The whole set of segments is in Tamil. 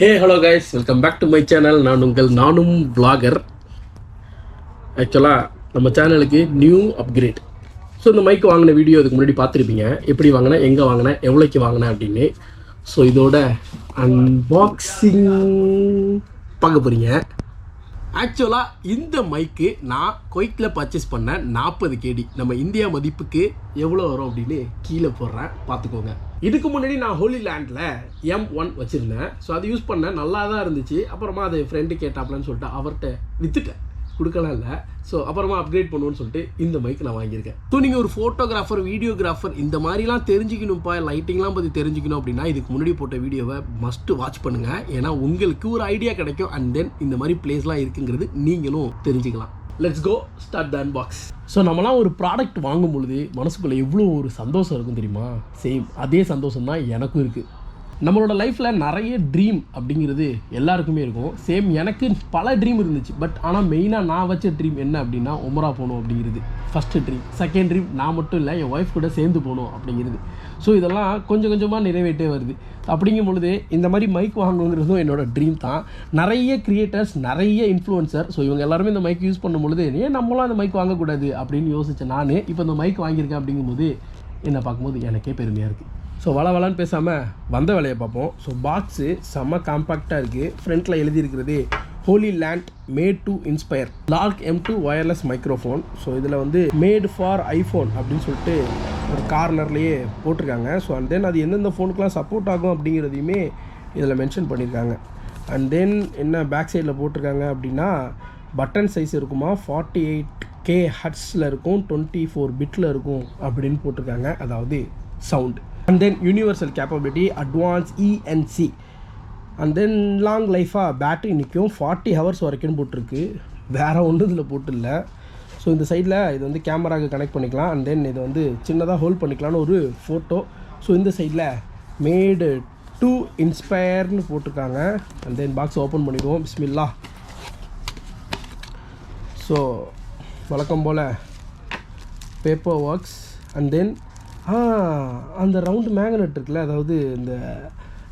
Hey hello guys welcome back to my channel நான் உங்கள் நானும் பிளாகர் ஆக்சுவலாக நம்ம சேனலுக்கு நியூ அப்கிரேட் ஸோ இந்த மைக் வாங்கின வீடியோ இதுக்கு முன்னாடி பார்த்துருப்பீங்க. எப்படி வாங்கினேன் எங்கே வாங்கினேன் எவ்வளோக்கு வாங்கினேன் அப்படின்னு. ஸோ இதோட அன்பாக்சிங் பார்க்க போகிறீங்க ஆக்சுவலாக இந்த மைக்கு நான் கொய்க்கில் பர்ச்சேஸ் பண்ண நாற்பது கேடி நம்ம இந்தியா மதிப்புக்கு எவ்வளோ வரும் அப்படின்னு கீழே போடுறேன். பார்த்துக்கோங்க. இதுக்கு முன்னாடி நான் ஹோலி லேண்டில் எம் ஒன் வச்சுருந்தேன். ஸோ அது யூஸ் பண்ணேன். நல்லா தான் இருந்துச்சு. அப்புறமா அது ஃப்ரெண்டு கேட்டாப்லன்னு சொல்லிட்டு அவர்கிட்ட விற்றுட்டேன் கொடுக்கலாம் இல்லை. ஸோ அப்புறமா அப்கிரேட் பண்ணுவோன்னு சொல்லிட்டு இந்த மைக் நான் வாங்கியிருக்கேன். ஸோ நீங்கள் ஒரு ஃபோட்டோகிராஃபர் வீடியோகிராஃபர் இந்த மாதிரிலாம் தெரிஞ்சுக்கணும்ப்பா. லைட்டிங்லாம் பற்றி தெரிஞ்சுக்கணும் அப்படின்னா இதுக்கு முன்னாடி போட்ட வீடியோவை மஸ்ட்டு வாட்ச் பண்ணுங்கள் ஏன்னா உங்களுக்கு ஒரு ஐடியா கிடைக்கும். அண்ட் தென் இந்த மாதிரி பிளேஸ்லாம் இருக்குங்கிறது நீங்களும் தெரிஞ்சுக்கலாம். Let's go start the unbox so நம்மலாம் ஒரு ப்ராடக்ட் வாங்கும் பொழுது மனசுக்குள்ளே எவ்வளோ ஒரு சந்தோஷம் இருக்கும் தெரியுமா? சேம் அதே சந்தோஷம் தான் எனக்கும் இருக்குது நம்மளோட லைஃப்பில் நிறைய ட்ரீம் அப்படிங்கிறது எல்லாருக்குமே இருக்கும். சேம் எனக்கு பல ட்ரீம் இருந்துச்சு. பட் ஆனால் மெயினாக நான் வச்ச ட்ரீம் என்ன அப்படின்னா உமரா போகணும் அப்படிங்கிறது. ஃபஸ்ட்டு ட்ரீம் செகண்ட் ட்ரீம் நான் மட்டும் இல்லை என் ஒய்ஃப் கூட சேர்ந்து போகணும் அப்படிங்கிறது. ஸோ இதெல்லாம் கொஞ்சம் கொஞ்சமாக நிறைவேற்றே வருது. அப்படிங்கும் பொழுது இந்த மாதிரி மைக் வாங்கணுங்கிறதும் என்னோடய ட்ரீம் தான். நிறைய கிரியேட்டர்ஸ் நிறைய இன்ஃப்ளூயன்சர் ஸோ இவங்க எல்லாருமே இந்த மைக் யூஸ் பண்ணும் பொழுது ஏன் நம்மளாம் அந்த மைக் வாங்கக்கூடாது? அப்படின்னு யோசித்தேன் நான். இப்போ இந்த மைக் வாங்கியிருக்கேன் அப்படிங்கும்போது என்னை பார்க்கும்போது எனக்கே பெருமையாக இருக்குது ஸோ வள வளன்னு பேசாமல் வந்த வேலையை பார்ப்போம். ஸோ பாக்ஸு செம்ம காம்பாக்டாக இருக்குது ஃப்ரண்ட்டில் எழுதியிருக்கிறது Hollyland made to inspire Lark M two wireless microphone so இதில் வந்து மேட் ஃபார் ஐஃபோன் அப்படின்னு சொல்லிட்டு ஒரு கார்னர்லேயே போட்டிருக்காங்க. ஸோ அண்ட் தென் அது எந்தெந்த ஃபோனுக்குலாம் சப்போர்ட் ஆகும் அப்படிங்கிறதையுமே இதில் மென்ஷன் பண்ணியிருக்காங்க. அண்ட் தென் என்ன பேக் சைடில் போட்டிருக்காங்க அப்படின்னா பட்டன் சைஸ் இருக்குமா? ஃபார்ட்டி எயிட் கே ஹட்ஸில் இருக்கும். டுவெண்ட்டி ஃபோர் பிட்டில் இருக்கும் அப்படின்னு போட்டிருக்காங்க. அதாவது sound and then universal capability advance ENC and then long லைஃபாக battery நிற்கும் ஃபார்ட்டி ஹவர்ஸ் வரைக்கும் போட்டிருக்கு. வேறு ஒன்றும் இதில் போட்டில்ல. ஸோ இந்த சைடில் இது வந்து கேமராவுக்கு கனெக்ட் பண்ணிக்கலாம். அண்ட் தென் இது வந்து சின்னதாக ஹோல்ட் பண்ணிக்கலாம்னு ஒரு ஃபோட்டோ ஸோ இந்த சைடில் மேடு டூ இன்ஸ்பயர்னு போட்டிருக்காங்க. அண்ட் தென் பாக்ஸ் ஓப்பன் பண்ணிடுவோம். பிஸ்மில்லா. ஸோ வழக்கம் போல் பேப்பர் ஒர்க்ஸ் அண்ட் தென் அந்த ரவுண்டு மேக்னெட் இருக்குல்ல அதாவது இந்த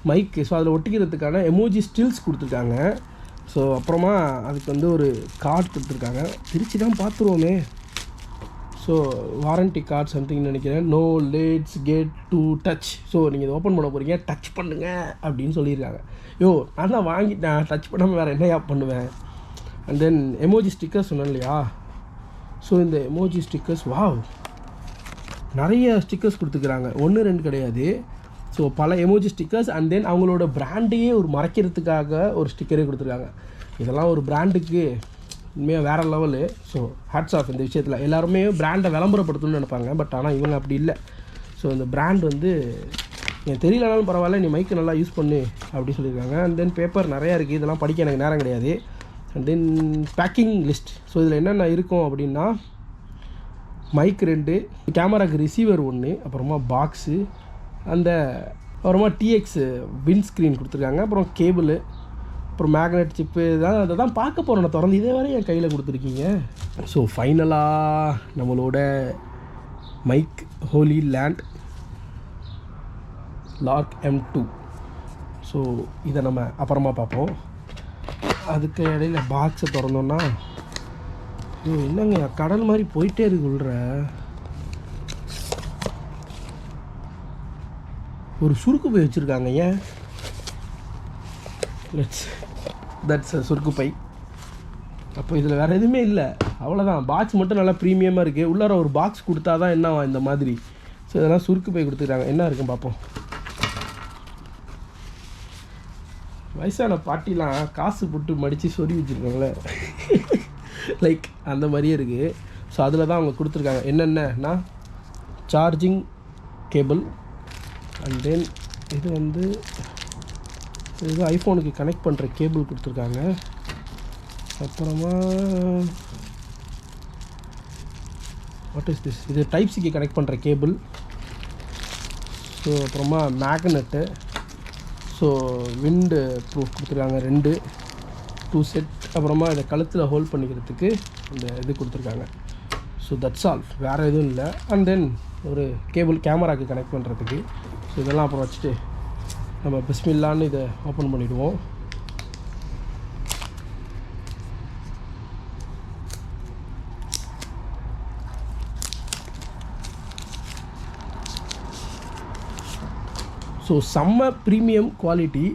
மைக்கு ஸோ அதில் ஒட்டிக்கிறதுக்கான எமோஜி ஸ்டில்ஸ் கொடுத்துருக்காங்க. ஸோ அப்புறமா அதுக்கு வந்து ஒரு கார்டு கொடுத்துருக்காங்க. திருச்சி தான் பார்த்துருவோமே. ஸோ வாரண்டி கார்டு சம்திங் நினைக்கிறேன். No let's get to touch so நீங்கள் இதை ஓப்பன் பண்ண போகிறீங்க டச் பண்ணுங்கள் அப்படின்னு சொல்லியிருக்காங்க. யோ நான் தான் வாங்கிட்டேன் டச் பண்ணாமல் வேறு என்னையா பண்ணுவேன்? அண்ட் தென் எமோஜி ஸ்டிக்கர்ஸ் சொன்னேன் இல்லையா? ஸோ இந்த எமோஜி ஸ்டிக்கர்ஸ் வாவ் நிறைய ஸ்டிக்கர்ஸ் கொடுத்துக்கிறாங்க. ஒன்று ரெண்டு கிடையாது. ஸோ பல எமோஜி ஸ்டிக்கர்ஸ் அண்ட் தென் அவங்களோட பிராண்டையே ஒரு மறைக்கிறதுக்காக ஒரு ஸ்டிக்கரே கொடுத்துருக்காங்க. இதெல்லாம் ஒரு பிராண்டுக்கு உண்மையாக வேறு லெவலு ஸோ ஹேட்ஸ் ஆஃப் இந்த விஷயத்தில். எல்லாருமே பிராண்டை விளம்பரப்படுத்தணும்னு நினைப்பாங்க. பட் ஆனால் இவங்க அப்படி இல்லை. ஸோ இந்த பிராண்ட் வந்து எனக்கு தெரியலனாலும் பரவாயில்ல நீ மைக்கு நல்லா யூஸ் பண்ணு அப்படி சொல்லியிருக்காங்க. அண்ட் தென் பேப்பர் நிறையா இருக்குது இதெல்லாம் படிக்க எனக்கு நேரம் கிடையாது. And then packing list so இதில் என்னென்ன இருக்கும் அப்படின்னா மைக் ரெண்டு கேமராக்கு ரிசீவர் ஒன்று அப்புறமா பாக்ஸு அந்த அப்புறமா டிஎக்ஸ் வின் ஸ்க்ரீன் கொடுத்துருக்காங்க. அப்புறம் கேபிள் அப்புறம் மேக்னெட் சிப்பு இதான் அதை தான் பார்க்க போகிறோம் நான் திறந்து இதே வரை என் கையில் கொடுத்துருக்கீங்க. ஸோ ஃபைனலாக நம்மளோட mic Hollyland Lark M two so இதை நம்ம அப்புறமா பார்ப்போம். அதுக்கு இடையில பாக்ஸை திறந்தோன்னா என்னங்க கடல் மாதிரி போயிட்டே இருக்கு உள்ள ஒரு சுருக்கு பை வச்சுருக்காங்க ஏன்? லெட்ஸ் தட்ஸ் சுருக்கு பை. அப்போ இதில் வேறு எதுவுமே இல்லை. அவ்வளோதான் பாக்ஸ் மட்டும் நல்லா ப்ரீமியமாக இருக்குது உள்ளார ஒரு பாக்ஸ் கொடுத்தா தான் என்ன இந்த மாதிரி? ஸோ இதெல்லாம் சுருக்கு பை கொடுத்துருக்காங்க. என்ன இருக்குன்னு பார்ப்போம். வயசான பாட்டிலாம் காசு போட்டு மடித்து சொறி வச்சுருக்காங்களே. லைக் அந்த மாதிரியே இருக்குது ஸோ அதில் தான் அவங்க கொடுத்துருக்காங்க. என்னென்னா சார்ஜிங் கேபிள் அண்ட் தென் இது வந்து இது ஐஃபோனுக்கு கனெக்ட் பண்ணுற கேபிள் கொடுத்துருக்காங்க. அப்புறமா வாட் இஸ் திஸ் இது டைப் சிக்கு கனெக்ட் பண்ணுற கேபிள் ஸோ அப்புறமா மேக்னெட்டு ஸோ விண்டு ப்ரூஃப் கொடுத்துருக்காங்க ரெண்டு. டூ செட் அப்புறமா இதை கழுத்தில் ஹோல்ட் பண்ணிக்கிறதுக்கு அந்த இது கொடுத்துருக்காங்க. ஸோ தட்ஸ் ஆல் வேறு எதுவும் இல்லை. அண்ட் தென் ஒரு கேபிள் கேமராக்கு கனெக்ட் பண்ணுறதுக்கு ஸோ இதெல்லாம் அப்புறம் வச்சுட்டு நம்ம பிஸ்மில்லான்னு இதை ஓப்பன் பண்ணிவிடுவோம் ஸோ செம்ம ப்ரீமியம் குவாலிட்டி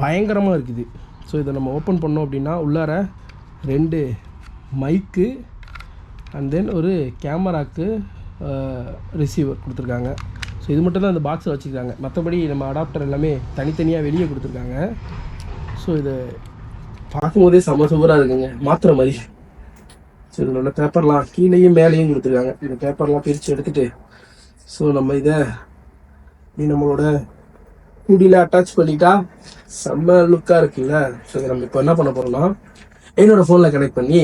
பயங்கரமாக இருக்குது. ஸோ இதை நம்ம ஓப்பன் பண்ணோம் அப்படின்னா உள்ளார ரெண்டு மைக்கு அண்ட் தென் ஒரு கேமராக்கு ரிசீவர் கொடுத்துருக்காங்க. ஸோ இது மட்டும் தான் அந்த பாக்ஸில் வச்சுருக்காங்க. மற்றபடி நம்ம அடாப்டர் எல்லாமே தனித்தனியாக வெளியே கொடுத்துருக்காங்க. ஸோ இதை பார்க்கும்போதே செம்ம சூப்பராக இருக்குங்க. மாத்திர மாதிரி. ஸோ இதில் உள்ள பேப்பர்லாம் கீழேயும் மேலேயும் கொடுத்துருக்காங்க. இந்த பேப்பர்லாம் பிரித்து எடுத்துகிட்டு ஸோ நம்ம இதை நீ நம்மளோட குடியில் அட்டாச் பண்ணிட்டா செம்ம லுக்காக இருக்குல்ல? ஸோ இதை நம்ம இப்போ என்ன பண்ண போகிறோம்னா என்னோட ஃபோனில் கனெக்ட் பண்ணி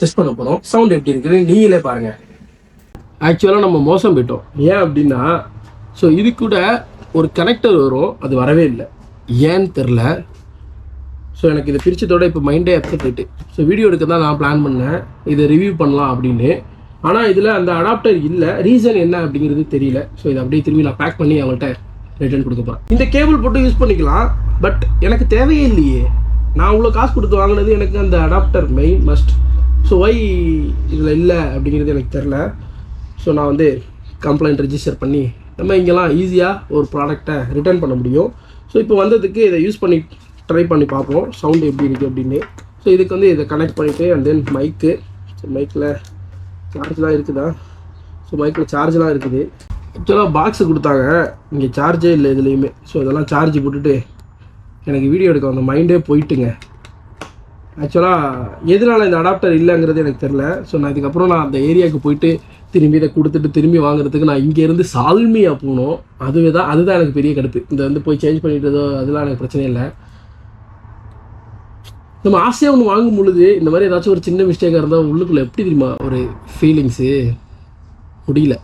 டெஸ்ட் பண்ண போகிறோம் சவுண்ட் எப்படி இருக்குன்னு நீங்களே பாருங்கள் ஆக்சுவலாக நம்ம மோசம் போயிட்டோம். ஏன் அப்படின்னா ஸோ இது கூட ஒரு கனெக்டர் வரும் அது வரவே இல்லை. ஏன்னு தெரில ஸோ எனக்கு இதை பிரித்ததோட இப்போ மைண்டே அப்செட் ஆயிட்டு. ஸோ வீடியோ எடுக்க தான் நான் பிளான் பண்ணேன். இதை ரிவ்யூ பண்ணலாம் அப்படின்னு. ஆனால் இதில் அந்த அடாப்டர் இல்லை. ரீசன் என்ன அப்படிங்கிறது தெரியல. ஸோ இதை அப்படியே திரும்பி நான் பேக் பண்ணி அவங்கள்ட்ட ரிட்டர்ன் கொடுக்க போகிறேன் இந்த கேபிள் போட்டு யூஸ் பண்ணிக்கலாம் பட் எனக்கு தேவையே இல்லையே. நான் அவ்வளோ காசு கொடுத்து வாங்கினது எனக்கு அந்த adapter main must so why இதில் இல்லை அப்படிங்கிறது எனக்கு தெரில ஸோ நான் வந்து கம்ப்ளைண்ட் ரெஜிஸ்டர் பண்ணி நம்ம இங்கெல்லாம் ஈஸியாக ஒரு ப்ராடக்டை ரிட்டர்ன் பண்ண முடியும். ஸோ இப்போ வந்ததுக்கு இதை யூஸ் பண்ணி ட்ரை பண்ணி பார்ப்போம். சவுண்டு எப்படி இருக்குது அப்படின்னு. ஸோ இதுக்கு வந்து இதை கனெக்ட் பண்ணிவிட்டு அண்ட் தென் மைக்கு ஸோ மைக்கில் சார்ஜ்லாம் இருக்குதா? ஸோ மைக்கில் சார்ஜ்லாம் இருக்குது. ஆக்சுவலாக பாக்ஸு கொடுத்தாங்க. இங்கே சார்ஜே இல்லை இதுலேயுமே ஸோ இதெல்லாம் சார்ஜ் போட்டுட்டு எனக்கு வீடியோ எடுக்க அந்த மைண்டே போயிட்டுங்க. ஆக்சுவலாக எதனால் இந்த அடாப்டர் இல்லைங்கிறது எனக்கு தெரில ஸோ நான் இதுக்கப்புறம் நான் அந்த ஏரியாவுக்கு போயிட்டு திரும்பி இதை கொடுத்துட்டு திரும்பி வாங்குறதுக்கு நான் இங்கேருந்து சால்மியாக போகணும். அதுவே தான் அதுதான் எனக்கு பெரிய கடுப்பு. இந்த வந்து போய் சேஞ்ச் பண்ணிட்டதோ அதெல்லாம் எனக்கு பிரச்சனை இல்லை. நம்ம ஆசையாக ஒன்று வாங்கும் பொழுது இந்த மாதிரி ஏதாச்சும் ஒரு சின்ன மிஸ்டேக்காக இருந்தால் உள்ளுக்குள்ளே எப்படி தெரியுமா? ஒரு ஃபீலிங்ஸு முடியல.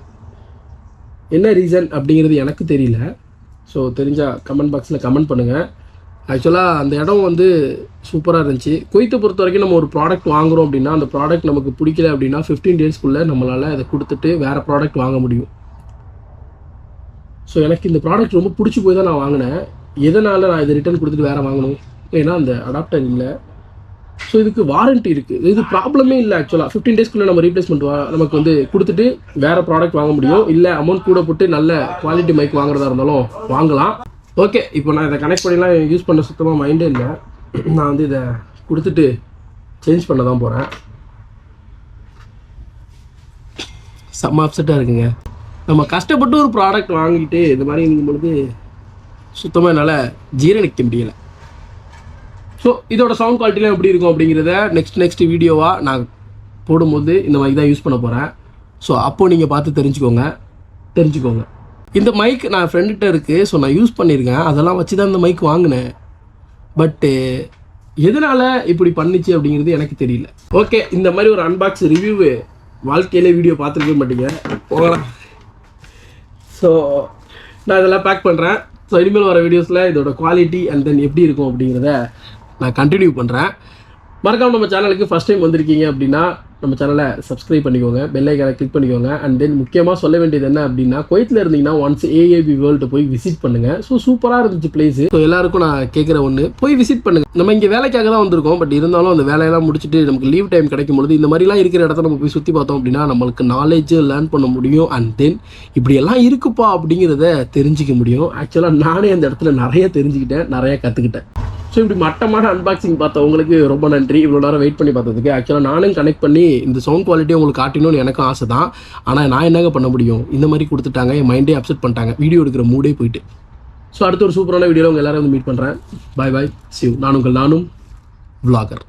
என்ன ரீசன் அப்படிங்கிறது எனக்கு தெரியல. ஸோ தெரிஞ்சால் கமெண்ட் பாக்ஸில் கமெண்ட் பண்ணுங்கள் ஆக்சுவலாக அந்த இடம் வந்து சூப்பராக இருந்துச்சு. குவைத்தை பொறுத்த வரைக்கும் நம்ம ஒரு ப்ராடக்ட் வாங்குகிறோம் அப்படின்னா அந்த ப்ராடக்ட் நமக்கு பிடிக்கல அப்படின்னா ஃபிஃப்டீன் டேஸ்க்குள்ளே நம்மளால் அதை கொடுத்துட்டு வேறு ப்ராடக்ட் வாங்க முடியும். ஸோ எனக்கு இந்த ப்ராடக்ட் ரொம்ப பிடிச்சி போய் தான் நான் வாங்கினேன். எதனால் நான் இதை ரிட்டர்ன் கொடுத்துட்டு வேறு வாங்கணும்? ஏன்னா அந்த அடாப்டர் இல்லை. ஸோ இதுக்கு வாரண்ட்டி இருக்குது இது ப்ராப்ளமே இல்லை ஆக்சுவலாக ஃபிஃப்டீன் டேஸ்க்குள்ளே நம்ம ரீப்ளேஸ்மெண்ட் வா நமக்கு வந்து கொடுத்துட்டு வேறு ப்ராடக்ட் வாங்க முடியும். இல்லை அமௌண்ட் கூட போட்டு நல்ல குவாலிட்டி மைக் வாங்குறதா இருந்தாலும் வாங்கலாம். ஓகே இப்போ நான் இதை கனெக்ட் பண்ணிலாம் யூஸ் பண்ண சுத்தமாக மைண்டே இல்லை. நான் வந்து இதை கொடுத்துட்டு சேஞ்ச் பண்ண தான் போகிறேன் செம்ம அப்செட்டாக இருக்குங்க. நம்ம கஷ்டப்பட்டு ஒரு ப்ராடக்ட் வாங்கிட்டு இந்த மாதிரி இருக்கும் பொழுது சுத்தமாக என்னால் ஜீரணிக்க முடியலை. ஸோ இதோட சவுண்ட் குவாலிட்டிலாம் எப்படி இருக்கும் அப்படிங்கிறத நெக்ஸ்ட் நெக்ஸ்ட் வீடியோவாக நான் போடும்போது இந்த மைக் தான் யூஸ் பண்ண போகிறேன் ஸோ அப்போது நீங்கள் பார்த்து தெரிஞ்சுக்கோங்க. தெரிஞ்சுக்கோங்க. இந்த மைக் நான் ஃப்ரெண்டுகிட்ட இருக்குது ஸோ நான் யூஸ் பண்ணியிருக்கேன். அதெல்லாம் வச்சு தான் இந்த மைக் வாங்கினேன். பட்டு எதனால் இப்படி பண்ணுச்சு அப்படிங்கிறது எனக்கு தெரியல. ஓகே இந்த மாதிரி ஒரு அன்பாக்ஸ் ரிவ்யூவு வாழ்க்கையிலே வீடியோ பார்த்துருக்க மாட்டீங்க. போகலாம் ஸோ நான் இதெல்லாம் பேக் பண்ணுறேன் ஸோ இனிமேல் வர வீடியோஸில் இதோட குவாலிட்டி அண்ட் தென் எப்படி இருக்கும் அப்படிங்கிறத நான் கண்டினியூ பண்ணுறேன் மறக்காமல் நம்ம சேனலுக்கு ஃபஸ்ட் டைம் வந்திருக்கீங்க அப்படின்னா நம்ம சேனலை சப்ஸ்கிரைப் பண்ணிக்கோங்க பெல்லைக்கான கிளிக் பண்ணிக்கோங்க அண்ட் தென் முக்கியமாக சொல்ல வேண்டியது என்ன அப்படின்னா குவைத்தில் இருந்தீங்கன்னா ஒன்ஸ் ஏஏபி வேர்ல்டு போய் விசிட் பண்ணுங்கள் ஸோ சூப்பராக இருந்துச்சு பிளேஸ் ஸோ எல்லாருக்கும் நான் கேட்குற ஒன்று போய் விசிட் பண்ணுங்க. நம்ம இங்கே வேலைக்காக தான் வந்திருக்கோம் பட் இருந்தாலும் அந்த வேலையெல்லாம் முடிச்சுட்டு நமக்கு லீவ் டைம் கிடைக்கும் பொழுது இந்த மாதிரிலாம் இருக்கிற இடத்த நம்ம போய் சுற்றி பார்த்தோம் அப்படின்னா நம்மளுக்கு நாலேஜ் லேர்ன் பண்ண முடியும் அண்ட் தென் இப்படியெல்லாம் இருக்குப்பா அப்படிங்கிறத தெரிஞ்சிக்க முடியும். ஆக்சுவலாக நானே அந்த இடத்துல நிறைய தெரிஞ்சுக்கிட்டேன் நிறைய கற்றுக்கிட்டேன் ஸோ இப்படி மட்டமான அன்பாக்சிங் பார்த்தவங்களுக்கு ரொம்ப நன்றி. இவ்வளோ நேரம் வெயிட் பண்ணி பார்த்ததுக்கு. ஆக்சுவலாக நானும் கனெக்ட் பண்ணி இந்த சவுண்ட் குவாலிட்டி உங்களுக்கு காட்டணும்னு எனக்கும் ஆசை தான் ஆனால் நான் என்னங்க பண்ண முடியும்? இந்த மாதிரி கொடுத்துட்டாங்க. என் மைண்டே அப்செட் பண்ணிட்டாங்க. வீடியோ எடுக்கிற மூடே போயிட்டு. ஸோ அடுத்த ஒரு சூப்பரான வீடியோவில் உங்கள் எல்லாரும் வந்து மீட் பண்ணுறேன் பாய் பாய் சிவ் நான் உங்கள் நானும் விளாகர்